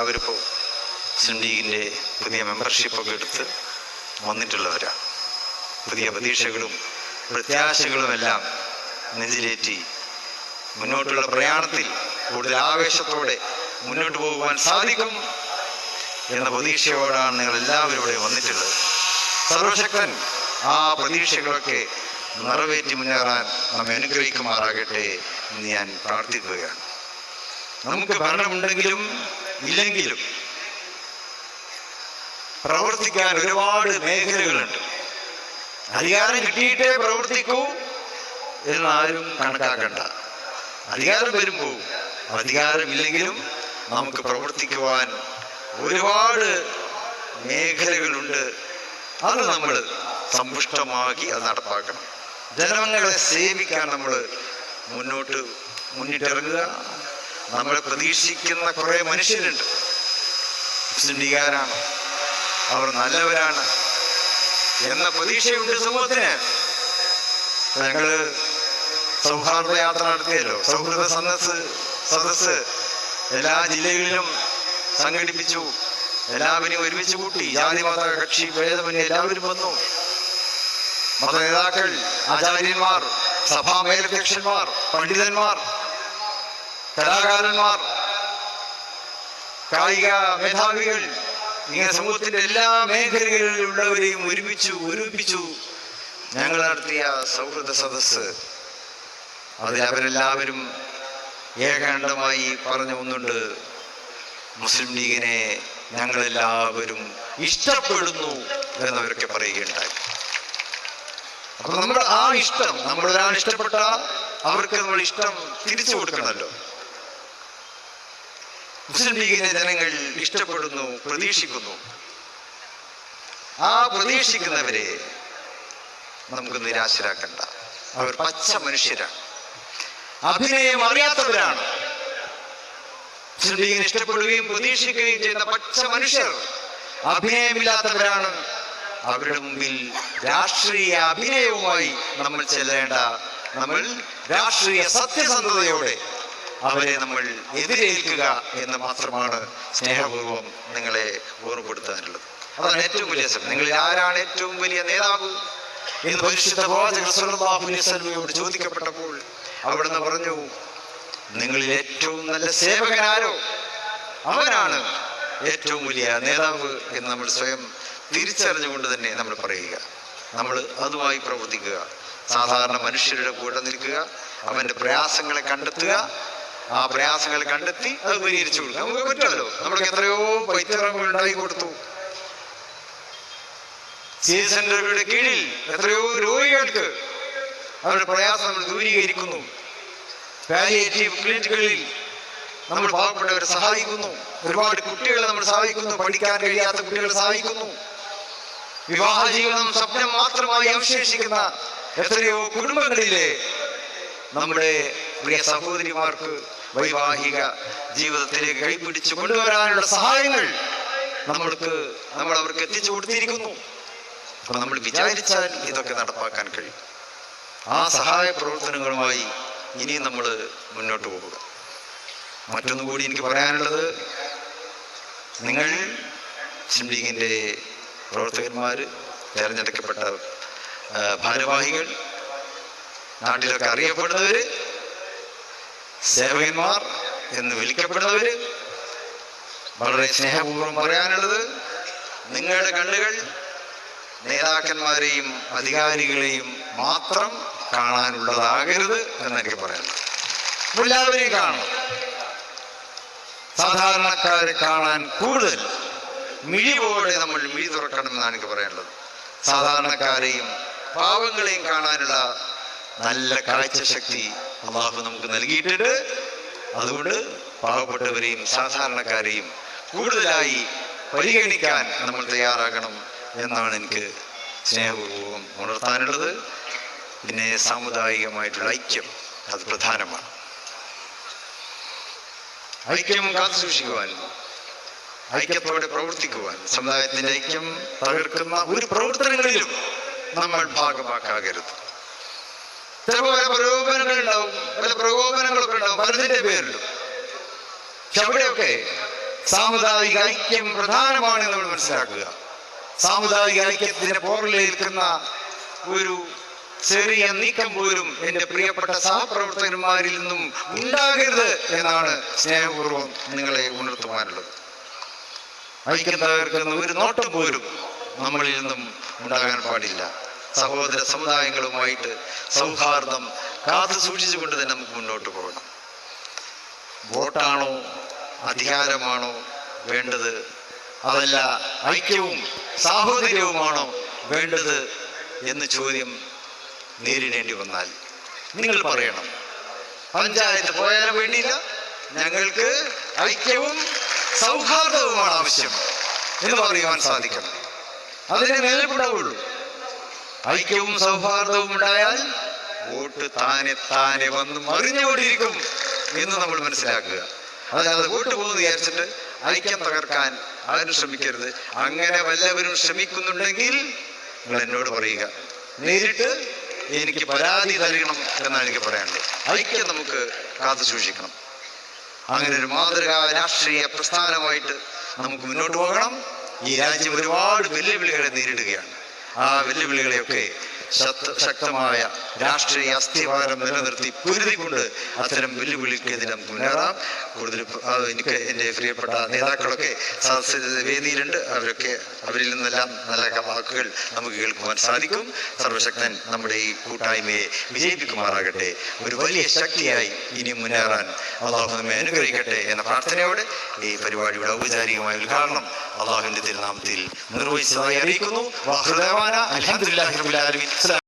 അവരിപ്പോൾ ലീഗിന്റെ പുതിയ മെമ്പർഷിപ്പൊക്കെ എടുത്ത് വന്നിട്ടുള്ളവരാണ് പുതിയ പ്രതീക്ഷകളും പ്രത്യാശകളുമെല്ലാം നെഞ്ചിലേറ്റി മുന്നോട്ടുള്ള പ്രയാണത്തിൽ കൂടുതൽ ആവേശത്തോടെ മുന്നോട്ട് പോകുവാൻ സാധിക്കും എന്ന പ്രതീക്ഷയോടാണ് നിങ്ങൾ എല്ലാവരും വന്നിട്ടുള്ളത്. സർവശക്തൻ ആ പ്രതീക്ഷകളൊക്കെ നിറവേറ്റി മുന്നേറാൻ നമ്മെ അനുഗ്രഹിക്കുമാറാകട്ടെ എന്ന് ഞാൻ പ്രാർത്ഥിക്കുകയാണ്. നമുക്ക് ഭരണമുണ്ടെങ്കിലും ഇല്ലെങ്കിലും പ്രവർത്തിക്കാൻ ഒരുപാട് മേഖലകളുണ്ട്. അധികാരം കിട്ടിയിട്ടേ പ്രവർത്തിക്കൂ എന്ന് ആരും കണക്കാക്കണ്ട. അധികാരം വരുമ്പോൾ അധികാരമില്ലെങ്കിലും നമുക്ക് പ്രവർത്തിക്കുവാൻ ഒരുപാട് മേഖലകളുണ്ട്. അത് നമ്മൾ സമ്പുഷ്ടമാക്കി അത് നടപ്പാക്കണം. ജനങ്ങളെ സേവിക്കാൻ നമ്മൾ മുന്നോട്ട് മുന്നിട്ടിറങ്ങുക. നമ്മളെ പ്രതീക്ഷിക്കുന്ന കുറെ മനുഷ്യരുണ്ട്. മുസ്ലിം അവർ നല്ലവരാണ്. എന്ന പ്രതീക്ഷയുണ്ട് സമൂഹത്തിന്. ഞങ്ങൾ സൗഹാർദ്ദ യാത്ര നടത്തിയല്ലോ. സൗഹൃദ സദസ് സദസ് എല്ലാ ജില്ലകളിലും സംഘടിപ്പിച്ചു. എല്ലാവരെയും ഒരുമിച്ച് കൂട്ടി ജാതി മത കക്ഷി ഭേദമന്യേ എല്ലാവരും വന്നു. മത നേതാക്കൾ ആചാര്യന്മാർ സഭാ മേലധ്യക്ഷന്മാർ പണ്ഡിതന്മാർ കലാകാരന്മാർ കായിക മേധാവികൾ ഇങ്ങനെ സമൂഹത്തിന്റെ എല്ലാ മേഖലകളിലുള്ളവരെയും ഒരുമിച്ചു ഒരുമിപ്പിച്ചു ഞങ്ങൾ നടത്തിയ സൗഹൃദ സദസ്സ്. അതിൽ അവരെല്ലാവരും ഏകാണ്ടമായി പറഞ്ഞു ഒന്നുണ്ട് മുസ്ലിം ലീഗിനെ ഞങ്ങളെല്ലാവരും ഇഷ്ടപ്പെടുന്നു എന്നവരൊക്കെ പറയുകയുണ്ടായി. അപ്പൊ നമ്മൾ ആ ഇഷ്ടം നമ്മളൊരാൾ ഇഷ്ടപ്പെട്ട അവർക്ക് നമ്മൾ ഇഷ്ടം തിരിച്ചു കൊടുക്കണമല്ലോ. മുസ്ലിം ലീഗിനെ ജനങ്ങൾ ഇഷ്ടപ്പെടുന്നു പ്രതീക്ഷിക്കുന്നു. ആ പ്രതീക്ഷിക്കുന്നവരെ നമുക്ക് നിരാശരാക്കണ്ട. അവർ പച്ച മനുഷ്യരാണ്. അഭിനയം അറിയാത്തവരാണ്. മുസ്ലിം ലീഗിനെ ഇഷ്ടപ്പെടുകയും പ്രതീക്ഷിക്കുകയും ചെയ്യുന്ന പച്ച മനുഷ്യർ അഭിനയമില്ലാത്തവരാണ്. അവരുടെ മുമ്പിൽ രാഷ്ട്രീയ അഭിനയവുമായി നമ്മൾ ചെല്ലേണ്ട. നമ്മൾ രാഷ്ട്രീയ സത്യസന്ധതയോടെ അവരെ നമ്മൾ എതിരേൽക്കുക എന്ന് മാത്രമാണ് സ്നേഹപൂർവം നിങ്ങളെ ഓർമ്മപ്പെടുത്താനുള്ളത്. അതാണ് ഏറ്റവും വലിയ ശ്രമം നിങ്ങളിൽ ആരാണ് ഏറ്റവും വലിയ നേതാവ്? എന്ന് പരിശുദ്ധ വസല്ലമയോട് ചോദിക്കപ്പെട്ടപ്പോൾ അവിടുന്ന് പറഞ്ഞു നിങ്ങളിൽ ഏറ്റവും നല്ല സേവകനാരോ? അവനാണ് ഏറ്റവും വലിയ നേതാവ് എന്ന് നമ്മൾ സ്വയം തിരിച്ചറിഞ്ഞുകൊണ്ട് തന്നെ നമ്മൾ പറയുക. നമ്മൾ അതുമായി പ്രവർത്തിക്കുക. സാധാരണ മനുഷ്യരുടെ കൂടെ നിൽക്കുക. അവന്റെ പ്രയാസങ്ങളെ കണ്ടെത്തുക. ആ പ്രയാസങ്ങൾ കണ്ടെത്തി അത് പരിഹരിച്ചു കൊടുക്കാം. നമുക്ക് പറ്റുമല്ലോ. നമ്മൾക്ക് എത്രയോ പൈത്തറങ്ങൾ ഉണ്ടാക്കി കൊടുത്തു സെന്ററുകളുടെ കീഴിൽ എത്രയോ രോഗികൾക്ക് അവരുടെ പ്രയാസം നമ്മൾ ദൂരീകരിക്കുന്നു. പാലിയേറ്റീവ് ക്ലിനിക്കുകളിൽ നമ്മൾ പാവപ്പെട്ടവരെ സഹായിക്കുന്നു. ഒരുപാട് കുട്ടികളെ നമ്മൾ സഹായിക്കുന്നു. പഠിക്കാൻ കഴിയാത്ത കുട്ടികളെ സഹായിക്കുന്നു. വിവാഹ ജീവിതം സ്വപ്നം മാത്രമായി അവശേഷിക്കുന്ന എത്രയോ കുടുംബങ്ങളിലെ നമ്മുടെ പ്രിയ സഹോദരിമാർക്ക് വൈവാഹിക ജീവിതത്തിലേക്ക് കൈപിടിച്ച് കൊണ്ടുവരാനുള്ള സഹായങ്ങൾ നമ്മൾക്ക് നമ്മൾ അവർക്ക് എത്തിച്ചു കൊടുത്തിരിക്കുന്നു. അപ്പൊ നമ്മൾ വിചാരിച്ചാൽ ഇതൊക്കെ നടപ്പാക്കാൻ കഴിയും. ആ സഹായ പ്രവർത്തനങ്ങളുമായി ഇനിയും നമ്മൾ മുന്നോട്ട് പോവുക മറ്റൊന്നു കൂടി എനിക്ക് പറയാനുള്ളത് നിങ്ങൾ മുസ്ലിം ലീഗിന്റെ പ്രവർത്തകന്മാർ തിരഞ്ഞെടുക്കപ്പെട്ട ഭാരവാഹികൾ നാട്ടിലൊക്കെ അറിയപ്പെടുന്നവർ സേവകന്മാർ എന്ന് വിളിക്കപ്പെടുന്നവര് വളരെ സ്നേഹപൂർവം പറയാനുള്ളത് നിങ്ങളുടെ കണ്ണുകൾ നേതാക്കന്മാരെയും അധികാരികളെയും മാത്രം കാണാനുള്ളതാകരുത് എന്ന് എനിക്ക് എല്ലാവരെയും കാണണം സാധാരണക്കാരെ കാണാൻ കൂടുതൽ മിഴിവോടെ നമ്മൾ മിഴി തുറക്കണം തുറക്കണമെന്നാണ് എനിക്ക് പറയാനുള്ളത്. സാധാരണക്കാരെയും പാവങ്ങളെയും കാണാനുള്ള നല്ല കാഴ്ചശക്തി അള്ളാഹു നമുക്ക് നൽകിയിട്ടുണ്ട്. അതുകൊണ്ട് പാവപ്പെട്ടവരെയും സാധാരണക്കാരെയും കൂടുതലായി പരിഗണിക്കാൻ നമ്മൾ തയ്യാറാകണം എന്നാണ് എനിക്ക് സ്നേഹപൂർവം ഉണർത്താനുള്ളത്. പിന്നെ സാമുദായികമായിട്ടുള്ള ഐക്യം അത് പ്രധാനമാണ്. ഐക്യം കാത്തു സൂക്ഷിക്കുവാൻ ഐക്യത്തോടെ പ്രവർത്തിക്കുവാൻ സമുദായത്തിന്റെ ഐക്യം തകർക്കുന്ന ഒരു പ്രവർത്തനങ്ങളിലും നമ്മൾ ഭാഗമാക്കാകരുത്. ചില പല പ്രകോപനങ്ങൾ പല പ്രകോപനങ്ങളൊക്കെ ഉണ്ടാവും. പലതിന്റെ അവിടെയൊക്കെ സാമുദായിക ഐക്യം പ്രധാനമാണ് നമ്മൾ മനസ്സിലാക്കുക. സാമുദായിക ഐക്യത്തിന്റെ പോറിലേൽക്കുന്ന ഒരു ചെറിയ നീക്കം പോലും എന്റെ പ്രിയപ്പെട്ട സഹപ്രവർത്തകന്മാരിൽ നിന്നും ഉണ്ടാകരുത് എന്നാണ് സ്നേഹപൂർവം നിങ്ങളെ ഉണർത്തുവാനുള്ളത്. ഐക്യം തകർക്കുന്ന ഒരു നോട്ടം പോലും നമ്മളിൽ നിന്നും ഉണ്ടാകാൻ പാടില്ല. സഹോദര സമുദായങ്ങളുമായിട്ട് സൗഹാർദ്ദം കാത്തു സൂക്ഷിച്ചുകൊണ്ട് തന്നെ നമുക്ക് മുന്നോട്ട് പോകണം. വോട്ടാണോ അധികാരമാണോ വേണ്ടത്? അതല്ല ഐക്യവും സാഹോദര്യവുമാണോ വേണ്ടത് എന്ന് ചോദ്യം നേരിടേണ്ടി വന്നാൽ നിങ്ങൾ പറയണം. പഞ്ചായത്ത് പോയാലും വേണ്ടിയില്ല. ഞങ്ങൾക്ക് ഐക്യവും സൗഹാർദ്ദവുമാണ് ആവശ്യം എന്ന് പറയുവാൻ സാധിക്കണം. അതിനെ മേൽപ്പെടാവുള്ളൂ ഐക്യവും സൗഹാർദ്ദവും ഉണ്ടായാൽ വോട്ട് താനെ താനെ വന്ന് മറിഞ്ഞുകൊണ്ടിരിക്കും എന്ന് നമ്മൾ മനസ്സിലാക്കുക. അതായത് വോട്ട് പോകുന്ന വിചാരിച്ചിട്ട് ഐക്യം തകർക്കാൻ ആരും ശ്രമിക്കരുത്. അങ്ങനെ വല്ലവരും ശ്രമിക്കുന്നുണ്ടെങ്കിൽ നിങ്ങൾ എന്നോട് പറയുക. നേരിട്ട് എനിക്ക് പരാതി നൽകണം എന്നാണ് എനിക്ക് പറയാനുള്ളത്. ഐക്യം നമുക്ക് കാത്തു സൂക്ഷിക്കണം. അങ്ങനെ ഒരു മാതൃകാ രാഷ്ട്രീയ പ്രസ്ഥാനമായിട്ട് നമുക്ക് മുന്നോട്ട് പോകണം. ഈ രാജ്യം ഒരുപാട് വെല്ലുവിളികളെ നേരിടുകയാണ്. ആ വെല്ലുവിളികളെയൊക്കെ ശക്തമായ രാഷ്ട്രീയ അസ്ഥിവാരം നിലനിർത്തി പൊരുതിക്കൊണ്ട് അത്തരം വെല്ലുവിളിക്കെതിരെ മുന്നേറാം. കൂടുതൽ എനിക്ക് എന്റെ പ്രിയപ്പെട്ട നേതാക്കളൊക്കെ വേദിയിലുണ്ട്. അവരൊക്കെ അവരിൽ നിന്നെല്ലാം നല്ല വാക്കുകൾ നമുക്ക് കേൾക്കുവാൻ സാധിക്കും. സർവശക്തൻ നമ്മുടെ ഈ കൂട്ടായ്മയെ വിജയിപ്പിക്കുമാറാകട്ടെ. ഒരു വലിയ ശക്തിയായി ഇനി മുന്നേറാൻ അള്ളാഹു നമ്മെ അനുഗ്രഹിക്കട്ടെ എന്ന പ്രാർത്ഥനയോടെ ഈ പരിപാടിയുടെ ഔപചാരികമായ ഉദ്ഘാടനം അള്ളാഹുവിന്റെ തിരുനാമത്തിൽ നിർവഹിച്ചതായി അറിയിക്കുന്നു.